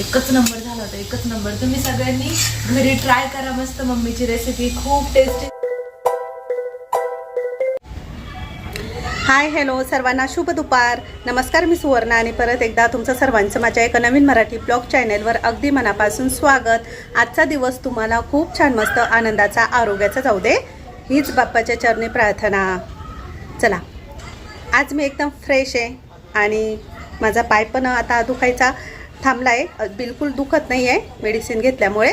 एकच नंबर झाला होता एकच नंबर. तुम्ही सगळ्यांनी घरी ट्राय करा मस्त मम्मीची रेसिपी खूप टेस्टी हाय हॅलो सर्वांना शुभ दुपार. नमस्कार मी सुवर्णा आणि परत एकदा तुमचं सर्वांचं माझ्या एका नवीन मराठी ब्लॉग चॅनेलवर अगदी मनापासून स्वागत. आजचा दिवस तुम्हाला खूप छान मस्त आनंदाचा आरोग्याचा जाऊ दे. हीच बाप्पाच्या चरणी प्रार्थना. चला. आज मी एकदम फ्रेश आहे आणि माझा पाय पण आता दुखायचा. थांबला आहे बिलकुल दुखत नाही आहे मेडिसिन घेतल्यामुळे.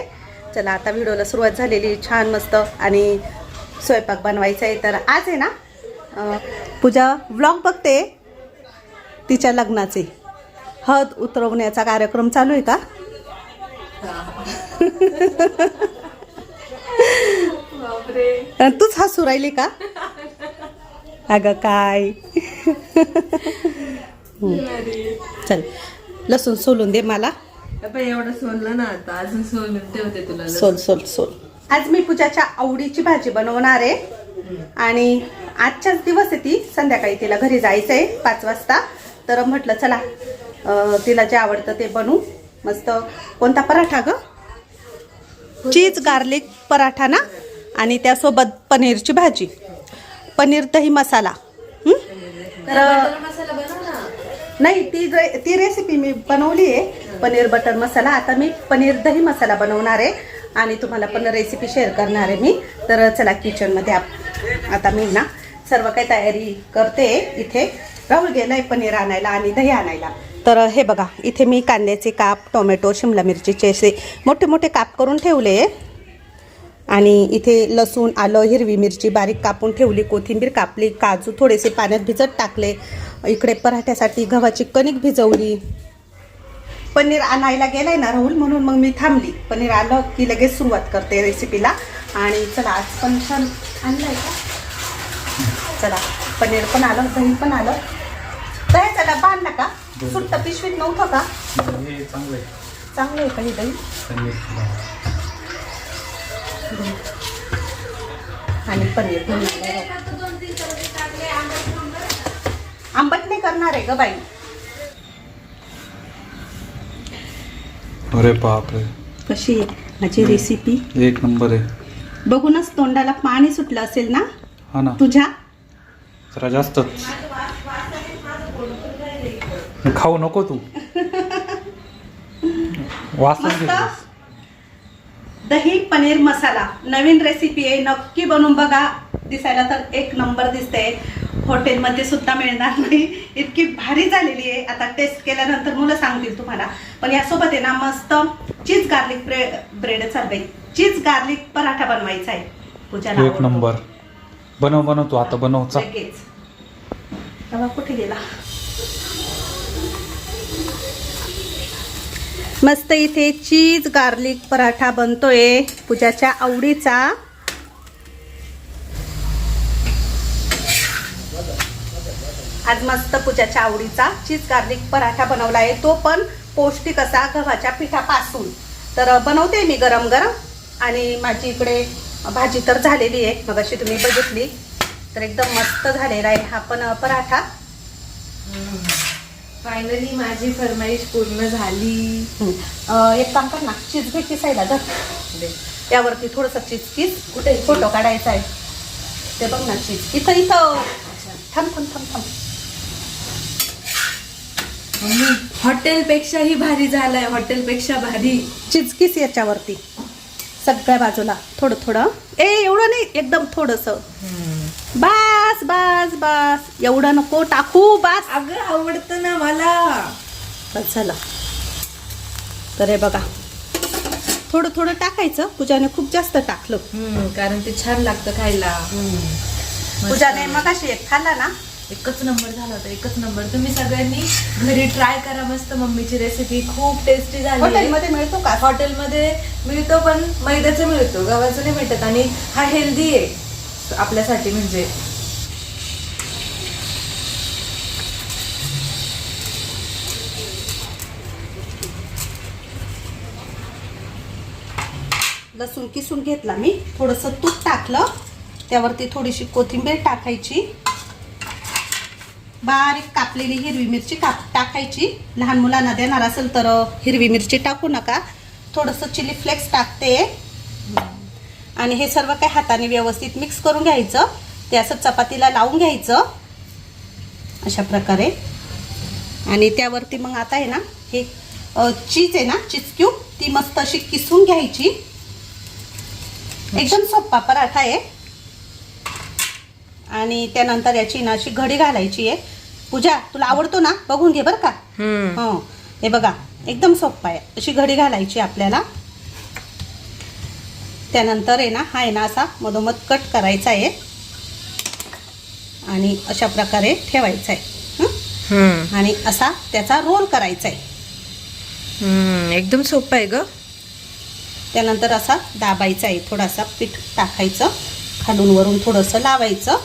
चला आता व्हिडिओला सुरुवात झालेली छान मस्त आणि स्वयंपाक बनवायचा आहे. तर आज आहे ना पूजा व्लॉग बघते. तिच्या लग्नाचे. हद उतरवण्याचा कार्यक्रम चालू आहे का? तूच हसू राहिली का? अगं काय. चल. लसूण सोलून दे मला. एवढं सोललं ना आता अजून सोलून ठेवते तुला सोल सोल सोल. आज मी पूजाच्या आवडीची भाजी बनवणार आहे. आणि आजच्याच दिवस आहे ती. संध्याकाळी तिला घरी जायचं आहे पाच वाजता. तर म्हटलं चला तिला जे आवडतं ते बनवू. मस्त कोणता पराठा ग? चीज गार्लिक पराठा ना? आणि त्यासोबत पनीरची भाजी. पनीर दही मसाला. हं? तर नाही ती रे- ती रेसिपी मी बनवली आहे. पनीर बटर मसाला. आता मी पनीर दही मसाला बनवणार आहे आणि तुम्हाला पण रेसिपी शेअर करणार आहे मी. तर चला किचनमध्ये आप आता मी ना सर्व काही तयारी करते इथे. राहुल गेलाय पनीर आणायला आणि दही आणायला. तर हे बघा इथे मी कांद्याचे काप टोमॅटो शिमला मिरचीचे असे मोठे मोठे काप करून ठेवले आहे. आणि इथे लसूण आलं हिरवी मिरची बारीक कापून ठेवली कोथिंबीर कापली काजू थोडेसे पाण्यात भिजत टाकले. इकडे पराठ्यासाठी गव्हाची कणिक भिजवली. पनीर आणायला गेलाय ना राहुल म्हणून मग मी थांबली. पनीर आलं की लगेच सुरुवात करते रेसिपीला आणि चला आज पण छान आणलंय का? चला पनीर पण आलं दही पण आलं. दह्याचा डब्बा आणला का? सुट्ट पिशवीत नव्हतं का? चांगलं आहे का हे दही? आणि पनीर आंबट नाही करणार आहे ग बाई. अरे बापरे. कशी आहे माझी रेसिपी एक नंबर आहे. बघूनच तोंडाला पाणी सुटलं असेल ना? हा ना. तुझ्या? जरा जास्तच खाऊ नको तू. घेतलीस दही पनीर मसाला. नवीन रेसिपी आहे. नक्की बनवून बघा. दिसायला तर एक नंबर दिसते हॉटेलमध्ये सुद्धा मिळणार नाही. इतकी भारी झालेली आहे. आता टेस्ट केल्यानंतर मुलं सांगतील तुम्हाला. पण यासोबत आहे ना मस्त चीज गार्लिक ब्रेड ब्रेड चालवाय चीज गार्लिक पराठा बनवायचा आहे. पूजाला एक. नंबर. बनव बनव तू. आता बनव. लगेच. तवा कुठे गेला? मस्त इथे चीज गार्लिक पराठा बनतोय पूजाच्या आवडीचा. आज मस्त पूजाच्या आवडीचा चीज गार्लिक पराठा बनवला आहे. तो पण पौष्टिक असा गव्हाच्या पिठापासून. तर बनवते मी गरम गरम. आणि माझी इकडे भाजी तर झालेली आहे. मग अशी तुम्ही बघितली. तर एकदम मस्त झालेला आहे हा पण पराठा. फायनली माझी फरमाईश पूर्ण झाली. एक काम कर ना चीज घे किसायला धर. त्यावरती थोडंसं चीज किस कुठे? फोटो काढायचा आहे. ते बघ ना चीज इथं इथं. थांब थांब थांब थांब. हॉटेलपेक्षाही भारी झालाय हॉटेलपेक्षा भारी. चीज किस याच्यावरती. सगळ्या बाजूला थोडं थोडं. ए एवढं नाही एकदम थोडस. बास बास बास. एवढं नको टाकू बास. अगं आवडतं ना मला. बस झालं. तर हे बघा. थोडं थोडं टाकायचं. पूजाने खूप जास्त टाकलं. हम्म, कारण ते छान लागतं खायला. पूजाने मग अशी एक खाल्ला ना? एकच नंबर झाला होता एकच नंबर. तुम्ही सगळ्यांनी घरी ट्राय करा मस्त मम्मीची रेसिपी खूप टेस्टी झाली. हॉटेलमध्ये मिळतो का? हॉटेलमध्ये मिळतो पण मैद्याचं मिळतो. गव्हाचं नाही भेटत आणि हा हेल्दी आहे. आपल्यासाठी म्हणजे. लसूण किसून घेतला मी. थोडंसं तूप टाकलं. त्यावरती थोडीशी कोथिंबीर टाकायची. बारीक कापलेली हिरवी मिरची काप टाकायची. लहान मुलांना देणार असेल तर हिरवी मिरची टाकू नका. थोडंसं चिली फ्लेक्स टाकते. आणि हे सर्व काही हाताने व्यवस्थित मिक्स करून घ्यायचं. ते असं चपातीला लावून घ्यायचं. अशा प्रकारे. आणि त्यावरती मग आता आहे ना हे चीज आहे ना चीज क्यूब ती मस्त अशी किसून घ्यायची. एकदम सोपा पराठा आहे. आणि त्यानंतर याची ना अशी घडी घालायची आहे. पूजा तुला आवडतो ना? बघून घे बरं का. हो. हे बघा एकदम सोपं आहे. अशी घडी घालायची आपल्याला. त्यानंतर आहे ना हा आहे ना असा मधोमध कट करायचा आहे. आणि अशा प्रकारे ठेवायचा आहे? हम्म. आणि असा त्याचा रोल करायचा आहे. एकदम सोपं आहे ग. त्यानंतर असा दाबायचा आहे थोडासा पीठ टाकायचं खालून वरून थोडंसं लावायचं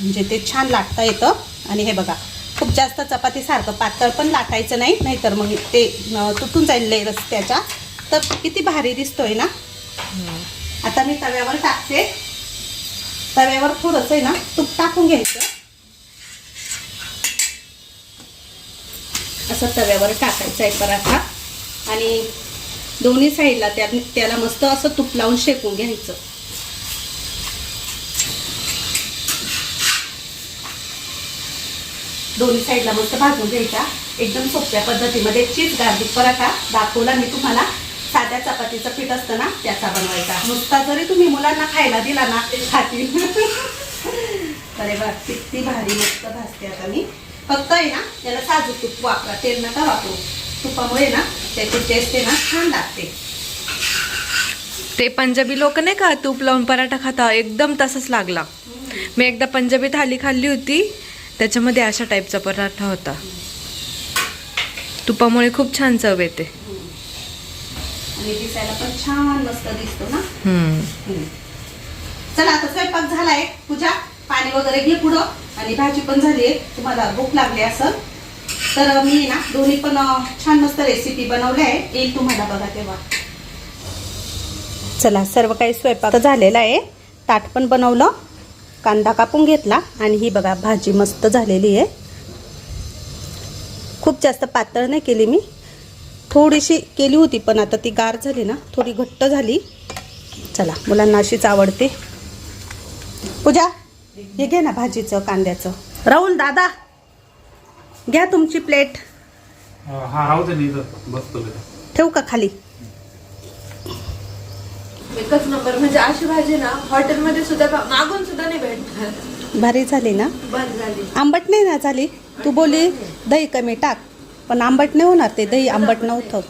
म्हणजे ते छान लाटता येतं. आणि हे बघा खूप जास्त चपातीसारखं पातळ पण लाटायचं नाही नाहीतर मग ते तुटून जाईल लेयर्स त्याच्या. तर किती भारी दिसतोय ना? आता मी तव्यावर टाकते. तव्यावर थोडंसं आहे ना तूप टाकून घ्यायचं. असं तव्यावर टाकायचं आहे पराठा. आणि दोन्ही साईडला त्या त्याला मस्त असं तूप लावून शेकून घ्यायचं. दोन्ही साईडला मस्त भाजून घ्यायचा. एकदम सोप्या पद्धतीमध्ये चीज गार्लिक पराठा दाखवला मी तुम्हाला. साध्या चपातीचं पीठ असतं ना त्याचा बनवायचा. नुसता जरी तुम्ही मुलांना खायला दिला ना ते खातील. अरे बा किती भारी मस्त भाजते आता मी. फक्त आहे ना त्याला साजूक तूप वापरा तेल नका वापरू. तुपामुळे ना त्याची टेस्ट आहे ना छान लागते. ते पंजाबी लोक नाही का तूप लावून पराठा खाता एकदम तसंच लागला. मी एकदा पंजाबी थाली खाल्ली होती त्याच्यामध्ये अशा टाईपचा पराठा होता. तुपामुळे खूप छान चव येते. आणि दिसायला पण छान मस्त दिसतो ना. चला आता स्वयंपाक झालाय. पूजा पाणी वगैरे घे पुढं. आणि भाजी पण झाली आहे. तुम्हाला भूक लागली असं तर मी ना दोन्ही पण छान मस्त रेसिपी बनवल्या आहे येईल तुम्हाला बघा तेव्हा. चला सर्व काही स्वयंपाक झालेला आहे. ताट पण बनवलं कांदा कापून घेतला आणि ही बघा भाजी मस्त झालेली आहे. खूप जास्त पातळ नाही केली मी. थोडीशी केली होती पण आता ती गार झाली ना थोडी घट्ट झाली. चला मुलांना अशीच आवडते. पूजा हे घे ना भाजीचं कांद्याचं. राहुल दादा. घ्या तुमची प्लेट. हा राहू दे नाही बसतो ठेवू का खाली? एकच नंबर म्हणजे अशी भाजी ना हॉटेलमध्ये सुद्धा बा- मागून सुद्धा नाही भेटणार. भारी झाली ना? आंबट नाही ना झाली? तू बोली दही कमी टाक. पण आंबट नाही होणार ते दही आंबट नव्हतं.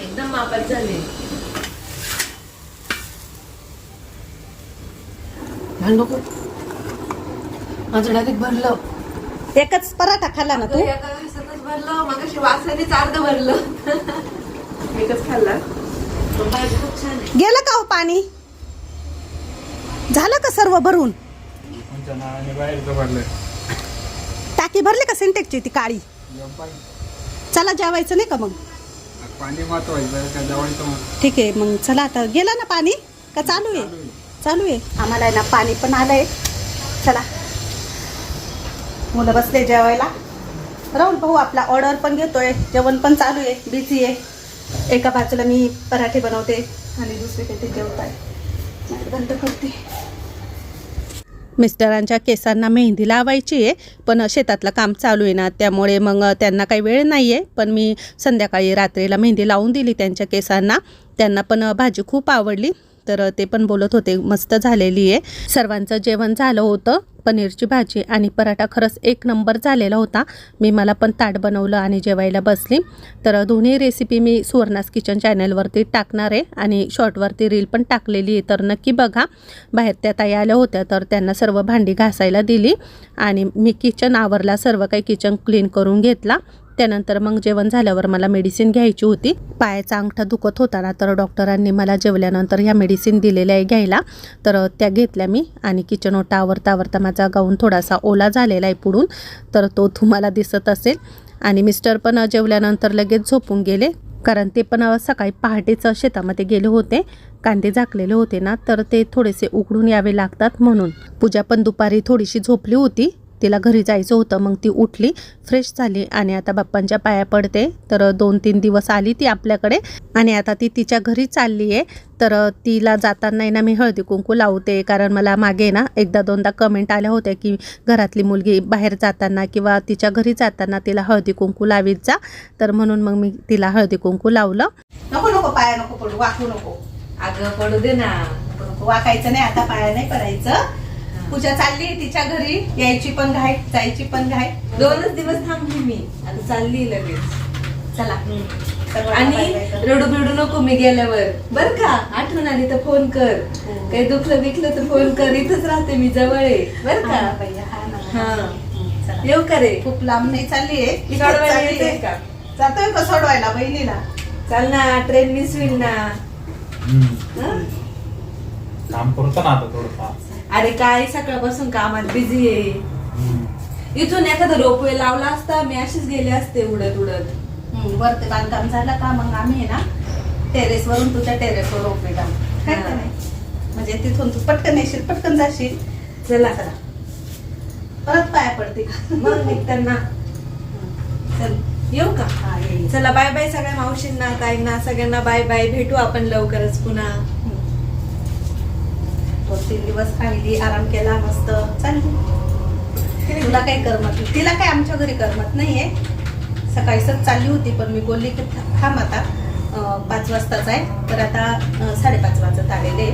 एकदम मापात झाली. नको. माझं डायरेक्ट भरलं. एकच पराठा खाल्ला ना तू? एका दिवसातच भरलं मग अशी वासानेच अर्ध भरलं. एकच खाल्ला? गेलं का हो पाणी? झालं का सर्व भरून? टाकी भरली का सिंटेक्सची ती काळी? चला जेवायचं नाही का मग? पाणी ठीक आहे मग चला आता. गेला ना पाणी? का चालू आहे. चालू आहे. आम्हाला आहे ना पाणी पण आलंय. चला. मुलं बसले जेवायला. राहुल भाऊ आपला ऑर्डर पण घेतोय. जेवण पण चालू आहे. बिझी आहे. एका बाजूला मी पराठे बनवते आणि दुसरीकडे ते जेवत आहे. बंद करते. मिस्टरांच्या केसांना मेहंदी लावायची आहे पण शेतातलं काम चालू आहे ना त्यामुळे मग त्यांना काही वेळ नाही आहे पण मी संध्याकाळी रात्रीला मेहंदी लावून दिली त्यांच्या केसांना. त्यांना पण भाजी खूप आवडली. तर ते पण बोलत होते मस्त झालेली आहे. सर्वांचं जेवण झालं होतं पनीरची भाजी आणि पराठा खरंच एक नंबर झालेला होता. मी मला पण ताट बनवलं आणि जेवायला बसली. तर दोन्ही रेसिपी मी सुवर्णास किचन चॅनलवरती टाकणार आहे आणि शॉर्टवरती रील पण टाकलेली आहे. तर नक्की बघा. बाहेर त्या ताई आल्या होत्या तर त्यांना सर्व भांडी घासायला दिली आणि मी किचन आवरला सर्व काही किचन क्लीन करून घेतला. त्यानंतर मग जेवण झाल्यावर मला मेडिसिन घ्यायची होती. पायाचा अंगठा दुखत होता ना तर डॉक्टरांनी मला जेवल्यानंतर ह्या मेडिसिन दिलेल्या आहे घ्यायला. तर त्या घेतल्या मी आणि किचन ओटा आवरता आवरता माझा गाऊन थोडासा ओला झालेला आहे पुढून. तर तो तुम्हाला दिसत असेल. आणि मिस्टर पण जेवल्यानंतर लगेच झोपून गेले. कारण ते पण सकाळी पहाटेचं शेतामध्ये गेले होते. कांदे झाकलेले होते ना तर ते थोडेसे उघडून यावे लागतात म्हणून. पूजा पण दुपारी थोडीशी झोपली होती. तिला घरी जायचं होतं. मग ती उठली फ्रेश झाली आणि आता बाप्पांच्या पाया पडते. तर दोन तीन दिवस आली ती आपल्याकडे आणि आता ती तिच्या घरी चालली आहे. तर तिला जाताना ना मी हळदी कुंकू लावते. कारण मला मागे ना एकदा दोनदा कमेंट आल्या होत्या की घरातली मुलगी बाहेर जाताना किंवा तिच्या घरी जाताना तिला हळदी कुंकू लावीत जा. तर म्हणून मग मी तिला हळदी कुंकू लावलं. नको नको पाया नको पडू वाकू नको. अगं पडू दे ना. वाकायचं नाही आता पाया नाही पडायचं. पूजा चालली तिच्या घरी यायची पण घाय जायची पण घाय दोनच दिवस थांबली मी आता चालली लगेच. चला. आणि रडू बिडू नको मी गेल्यावर. बर का? आठवण आली तर फोन कर. हो. काही दुखलं बिकलं तर फोन कर. इथंच राहते मी जवळ आहे. बर का? हा. येऊ का रे? खूप लांब नाही चालली आहे. जातोय का सोडवायला बहिणीला? चाल ना ट्रेन मिस होईल ना. हं? काम करतो ना आता थोडंफार. अरे काय सकाळपासून कामात बिझी आहे. इथून एखादा रोपवे लावला असता मी अशीच गेले असते उडत उडत. वरती बांधकाम झालं का मग आम्ही आहे ना टेरेस वरून तुझ्या टेरेसवर रोपे टाकू. काय हा. का नाही? म्हणजे तिथून तू पटकन येशील पटकन जाशील. चला. चला. परत पाया पडते का? मग निघताना. चल येऊ का? हा, ये, ये. चला बाय बाय सगळ्या मावशींना ताईंना सगळ्यांना बाय बाय. भेटू आपण लवकरच पुन्हा. दोन तीन दिवस खाल्ली आराम केला मस्त. चालली. तुला काही करमत नाही. तिला काय आमच्या घरी करमत नाहीये. सकाळीच चालली होती पण मी बोलली की थांब आता. पाच वाजताच आहे. तर आता साडेपाच वाजत आलेले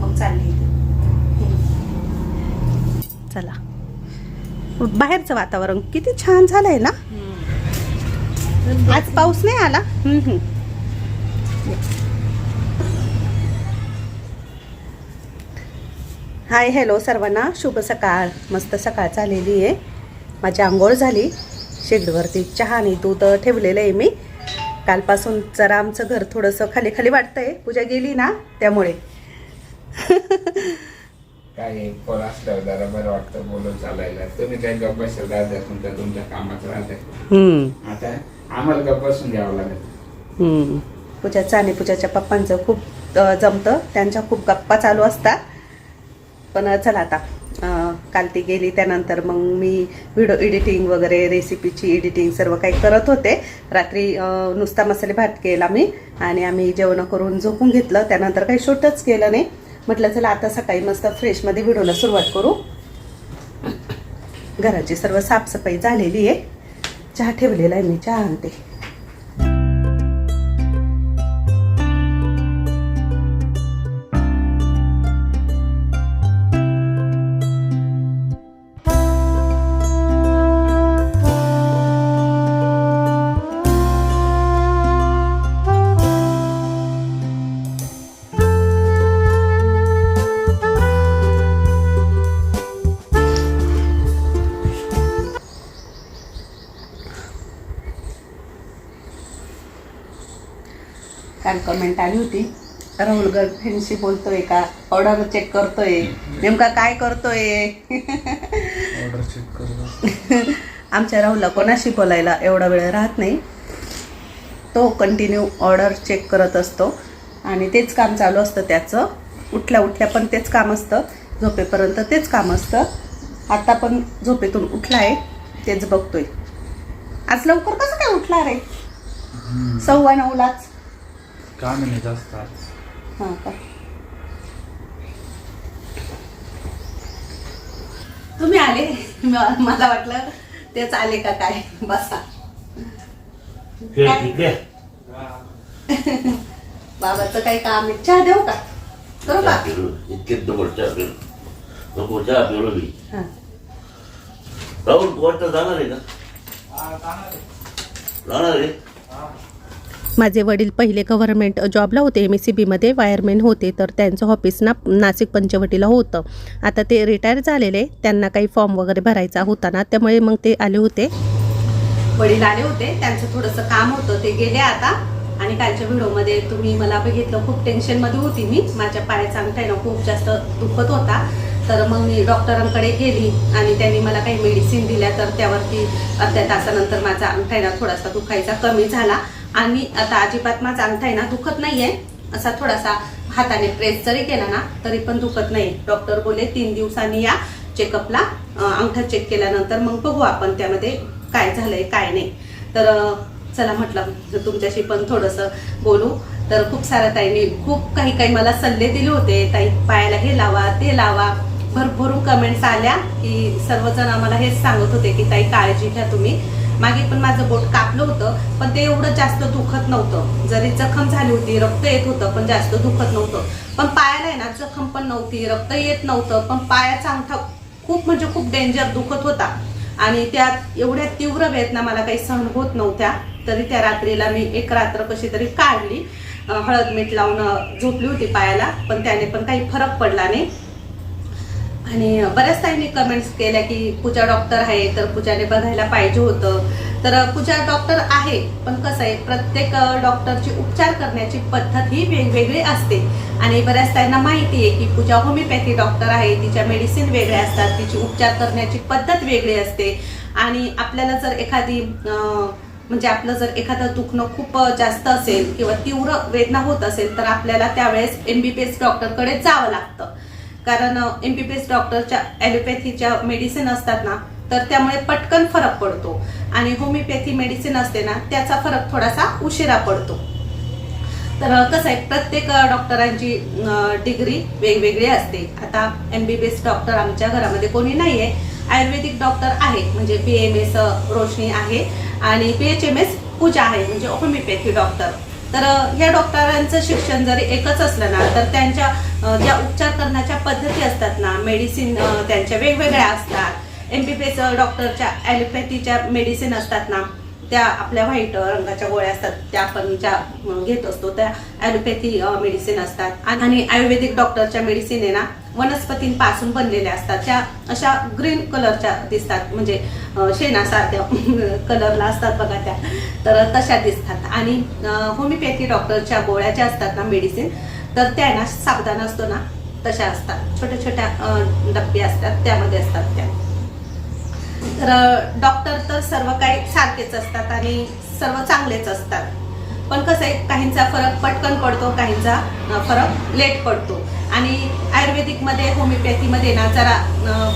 मग चालली. चला. बाहेरचं वातावरण किती छान झालंय ना? आज पाऊस नाही आला? हाय हॅलो सर्वांना. शुभ सकाळ. मस्त सकाळ चाललेली आहे. माझी आंघोळ झाली. शेगडीवरती चहा आणि दूध ठेवलेलं आहे मी. कालपासून जरा आमचं घर थोडंसं खाली खाली वाटतंय पूजा गेली ना त्यामुळे. काय फळ असल्यावर जरा बरं वाटतं बोलून चालायला. तुम्ही काय गप्प बसेल राहत्या तुमच्या तुमच्या कामात राहत्या हम्म, आता आम्हाला गप्प बसून घ्यावं लागेल. हम्म. पूजाचं आणि पूजाच्या पप्पांचं खूप जमतं. त्यांच्या खूप गप्पा चालू असतात. पण चला आता काल ती गेली त्यानंतर मग मी व्हिडिओ एडिटिंग वगैरे रेसिपीची एडिटिंग सर्व काही करत होते. रात्री नुसता मसाले भात केला मी आणि आम्ही जेवण करून झोपून घेतलं. त्यानंतर काही शूटच केलं नाही. म्हटलं चला आता सकाळी मस्त फ्रेशमध्ये व्हिडिओला सुरुवात करू. घराची सर्व साफसफाई झालेली आहे. चहा ठेवलेला आहे मी चहा आणते. काल कमेंट आली होती. राहुल गर्लफ्रेंडशी बोलतोय का? ऑर्डर चेक करतोय. नेमका काय करतोय? ऑर्डर चेक करतो आमच्या राहुलला कोणाशी बोलायला एवढा वेळ राहत नाही. तो कंटिन्यू ऑर्डर चेक करत असतो. आणि तेच काम चालू असतं त्याचं. उठल्या उठल्या पण तेच काम असतं. झोपेपर्यंत तेच काम असतं. आता पण झोपेतून उठला आहे तेच बघतोय. आज लवकर कसं काय उठला रे? सव्वा नऊलाच. काम नाही जास्त आज. हां का? तुम्ही आले? म- मला वाटलं तेच आले का काय? बसा. काय? बाबाचं काही काम आहे. चहा देऊ का? करू का? इतके डबल चहा पिलो नको चहा मी. हां. राहुल तू वाटतं जाणार आहे का? जाणार आहे. माझे वडील पहिले गव्हर्नमेंट जॉबला होते एम एस सी बीमध्ये वायरमॅन होते तर त्यांचं ऑफिस ना नाशिक पंचवटीला होतं. आता ते रिटायर झालेले त्यांना काही फॉर्म वगैरे भरायचा होता ना त्यामुळे मग ते आले होते. वडील आले होते त्यांचं थोडंसं काम होतं ते गेले आता. आणि कालच्या व्हिडिओमध्ये तुम्ही मला बघितलं खूप टेन्शनमध्ये होती मी. माझ्या पायाचा अंगठा खूप जास्त दुखत होता. तर मग मी डॉक्टरांकडे गेली आणि त्यांनी मला काही मेडिसिन दिल्या तर त्यावरती अर्ध्या तासानंतर माझा अंगठा ना थोडासा दुखायचा कमी झाला. आणि आता अजिबात माझा अंगठा आहे ना दुखत नाहीये. असा थोडासा हाताने प्रेस जरी केला ना तरी पण दुखत नाही. डॉक्टर बोले तीन दिवसांनी या चेकअपला अंगठा चेक केल्यानंतर मग बघू आपण त्यामध्ये काय झालंय काय नाही. तर चला म्हटलं तुमच्याशी पण थोडंसं बोलू. तर खूप साऱ्या ताईंनी खूप काही काही मला सल्ले दिले होते. ताई पायाला हे लावा ते लावा. भरभरून कमेंट्स आल्या की सर्वजण आम्हाला हेच सांगत होते की ताई काळजी घ्या तुम्ही. मागे पण माझं बोट कापलं होतं पण ते एवढं जास्त दुखत नव्हतं. जरी जखम झाली होती रक्त येत होतं पण जास्त दुखत नव्हतं. पण पायाला आहे ना जखम पण नव्हती रक्त येत नव्हतं पण पायाचा अंगठा खूप म्हणजे खूप डेंजर दुखत होता. आणि त्यात एवढ्या तीव्र वेदना मला काही सहन होत नव्हत्या तरी त्या रात्रीला मी एक रात्र कशी तरी काढली हळद मीठ लावून झोपली होती पायाला पण त्याने पण काही फरक पडला नाही. आणि बऱ्याच ताईंनी कमेंट्स केल्या की पूजा डॉक्टर आहे तर पूजाने बघायला पाहिजे होतं. तर पूजा डॉक्टर आहे पण कसं आहे प्रत्येक डॉक्टरची उपचार करण्याची पद्धत ही वेगवेगळी असते. आणि बऱ्याच ताईंना माहिती आहे की पूजा होमिओपॅथी डॉक्टर आहे तिच्या मेडिसिन वेगळ्या असतात तिची उपचार करण्याची पद्धत वेगळी असते. आणि आपल्याला जर एखादी म्हणजे आपलं जर एखादं दुखणं खूप जास्त असेल किंवा तीव्र वेदना होत असेल तर आपल्याला त्यावेळेस एम बी पी एस डॉक्टरकडे जावं लागतं. कारण एमबीबीएस डॉक्टरच्या ॲलोपॅथीच्या मेडिसिन असतात ना तर त्यामुळे पटकन फरक पडतो. आणि होमिओपॅथी मेडिसिन असते ना त्याचा फरक थोडासा उशिरा पडतो. तर कसं आहे प्रत्येक डॉक्टरांची डिग्री वेगवेगळी असते. आता M B B S doctor आमच्या घरामध्ये कोणी नाही आहे आयुर्वेदिक डॉक्टर आहे म्हणजे बी एम एस रोशनी आहे आणि P H M S Pooja आहे म्हणजे होमिओपॅथी डॉक्टर तर या डॉक्टरांचं शिक्षण जरी एकच असलं ना तर त्यांच्या ज्या उपचार करण्याच्या पद्धती असतात ना मेडिसिन त्यांच्या वेगवेगळ्या असतात. एम बी बी एस डॉक्टरच्या ॲलोपॅथीच्या मेडिसिन असतात ना त्या आपल्या व्हाईट रंगाच्या गोळ्या असतात त्या आपण ज्या घेत असतो त्या ॲलोपॅथी मेडिसिन असतात. आणि आयुर्वेदिक डॉक्टरच्या मेडिसिन आहे ना वनस्पतींपासून बनलेल्या असतात. त्या अशा ग्रीन कलरच्या दिसतात. म्हणजे शेणासारख्या कलरला असतात बघा त्या. तर तशा दिसतात. आणि होमिओपॅथी डॉक्टरच्या गोळ्या ज्या असतात ना मेडिसिन तर त्या ना सावधान असतो ना तशा असतात. छोट्या छोट्या डब्बे असतात त्यामध्ये असतात त्या. डॉक्टर तर सर्व काही सारखेच असतात आणि सर्व चांगलेच असतात. पण कसं आहे काहींचा फरक पटकन पडतो काहींचा फरक लेट पडतो. आणि आयुर्वेदिकमध्ये होमिओपॅथीमध्ये ना जरा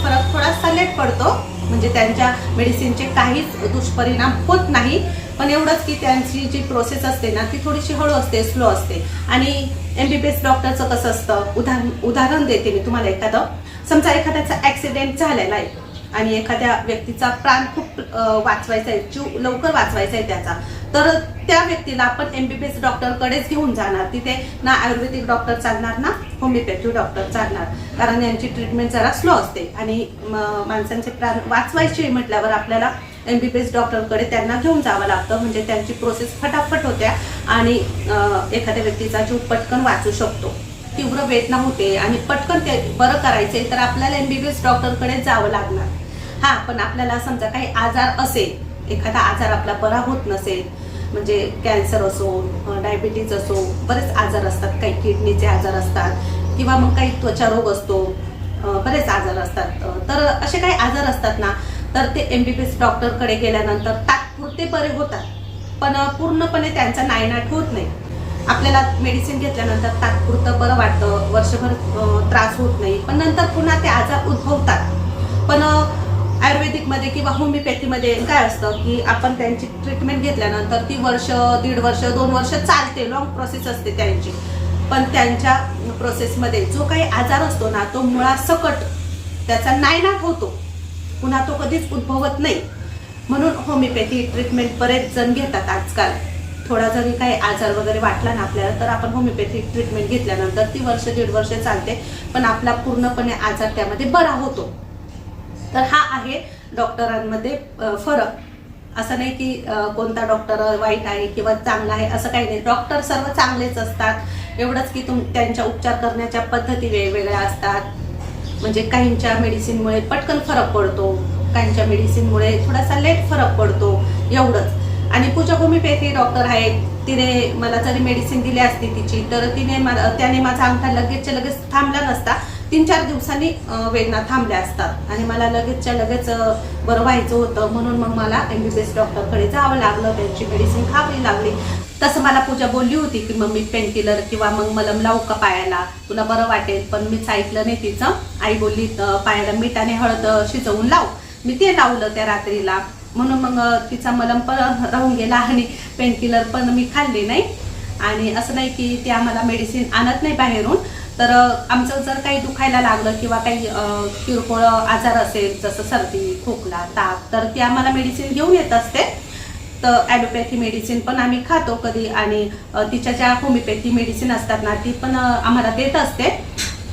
फरक थोडासा लेट पडतो. म्हणजे त्यांच्या मेडिसिनचे काहीच दुष्परिणाम होत नाही. पण एवढंच की त्यांची जी प्रोसेस असते ना ती थोडीशी हळू असते स्लो असते. आणि एम बी बी एस डॉक्टरचं कसं असतं? उदाहरण उदाहरण देते मी तुम्हाला एखादं. समजा एखाद्याचा ॲक्सिडेंट झालेला आहे. आणि एखाद्या व्यक्तीचा प्राण खूप वाचवायचा आहे जीव लवकर वाचवायचा आहे त्याचा तर त्या व्यक्तीला आपण एम बी बी एस डॉक्टरकडेच घेऊन जाणार. तिथे ना आयुर्वेदिक डॉक्टर चालणार ना होमिओपॅथी डॉक्टर चालणार. कारण यांची ट्रीटमेंट जरा स्लो असते आणि माणसांचे प्राण वाचवायचे म्हटल्यावर आपल्याला एम बी बी एस डॉक्टरकडे त्यांना घेऊन जावं लागतं. म्हणजे त्यांची प्रोसेस फटाफट होत्या आणि एखाद्या व्यक्तीचा जीव पटकन वाचू शकतो. तीव्र वेदना होते आणि पटकन ते बरं करायचे तर आपल्याला एम बी बी एस डॉक्टरकडे जावं लागणार. हा पण आपल्याला समजा काही आजार असेल एखादा आजार आपला बरा होत नसेल म्हणजे कॅन्सर असो डायबिटीज असो बरेच आजार असतात काही किडनीचे आजार असतात किंवा मग काही त्वचा रोग असतो बरेच आजार असतात. तर असे काही आजार असतात ना तर ते एम बी पी एस डॉक्टरकडे गेल्यानंतर तात्पुरते बरे होतात. पण पूर्णपणे त्यांचा नायनाट होत नाही. आपल्याला मेडिसिन घेतल्यानंतर तात्पुरतं बरं वाटतं वर्षभर त्रास होत नाही पण नंतर पुन्हा ते आजार उद्भवतात. पण आयुर्वेदिकमध्ये किंवा होमिओपॅथीमध्ये काय असतं की आपण त्यांची ट्रीटमेंट घेतल्यानंतर ती वर्ष दीड वर्ष दोन वर्ष चालते. लॉंग प्रोसेस असते त्यांची. पण त्यांच्या प्रोसेसमध्ये जो काही आजार असतो ना तो मुळासकट त्याचा नायनाट होतो. पुन्हा तो कधीच उद्भवत नाही. म्हणून होमिओपॅथी ट्रीटमेंट बरेच जण घेतात आजकाल. थोडा जरी काही आजार वगैरे वाटला ना आपल्याला तर आपण होमिओपॅथी ट्रीटमेंट घेतल्यानंतर ती वर्ष दीड वर्ष चालते. पण आपला पूर्णपणे आजार त्यामध्ये बरा होतो. तर हा आहे डॉक्टरांमध्ये फरक. असं नाही की कोणता डॉक्टर वाईट आहे किंवा चांगला आहे असं काही नाही. डॉक्टर सर्व चांगलेच असतात. एवढंच की तुम त्यांच्या उपचार करण्याच्या पद्धती वेगवेगळ्या असतात. म्हणजे काहींच्या मेडिसिनमुळे पटकन फरक पडतो काहींच्या मेडिसिनमुळे थोडासा लेट फरक पडतो एवढंच. आणि पूजा होमिओपॅथी डॉक्टर आहे तिने मला जरी मेडिसिन दिली असती तिची तर तिने मला त्याने माझा अंगठा लगेचच्या लगेच थांबला नसता. तीन चार दिवसांनी वेदना थांबल्या असतात. आणि मला लगेचच्या लगेच बरं व्हायचं होतं. म्हणून मग मला एम बी बी एस डॉक्टरकडे जावं लागलं. त्यांची मेडिसिन खावी लागली. तसं मला पूजा बोलली होती की मग मी पेन किलर किंवा मग मलम लावू का पायाला? तुला बरं वाटेल पण मीच ऐकलं नाही तिचं. आई बोलली पायाला मीठ आणि हळद शिजवून लाव. मी ते लावलं त्या रात्रीला. म्हणून मग तिचा मलम पण राहून गेला आणि पेन किलर पण मी खाल्ली नाही. आणि असं नाही की ते आम्हाला मेडिसिन आणत नाही बाहेरून. तर आमचं जर काही दुखायला लागलं किंवा काही किरकोळ आजार असेल जसं सर्दी खोकला ताप तर ती आम्हाला मेडिसिन घेऊन येत असते. तर ॲलोपॅथी मेडिसिन पण आम्ही खातो कधी आणि तिच्या ज्या होमिओपॅथी मेडिसिन असतात ना ती पण आम्हाला देत असते.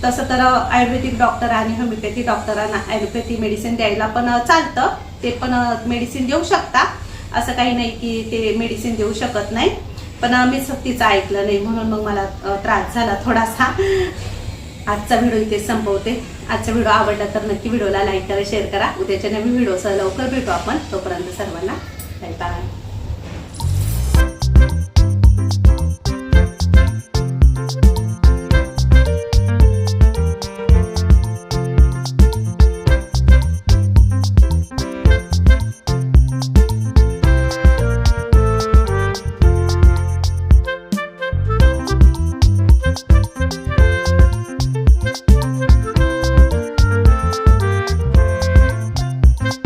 तसं तर आयुर्वेदिक डॉक्टर आणि होमिओपॅथी डॉक्टरांना ॲलोपॅथी मेडिसिन द्यायला पण चालतं. ते पण मेडिसिन देऊ शकता. असं काही नाही की ते मेडिसिन देऊ शकत नाही. पण मी सक्तीचं ऐकलं नाही म्हणून मग मला त्रास झाला थोडासा. आजचा व्हिडिओ इथे संपवते. आजचा व्हिडिओ आवडला तर नक्की व्हिडिओला लाईक करा शेअर करा. उद्याच्या नवीन व्हिडिओसह लवकर भेटू आपण. तोपर्यंत सर्वांना बाय बाय.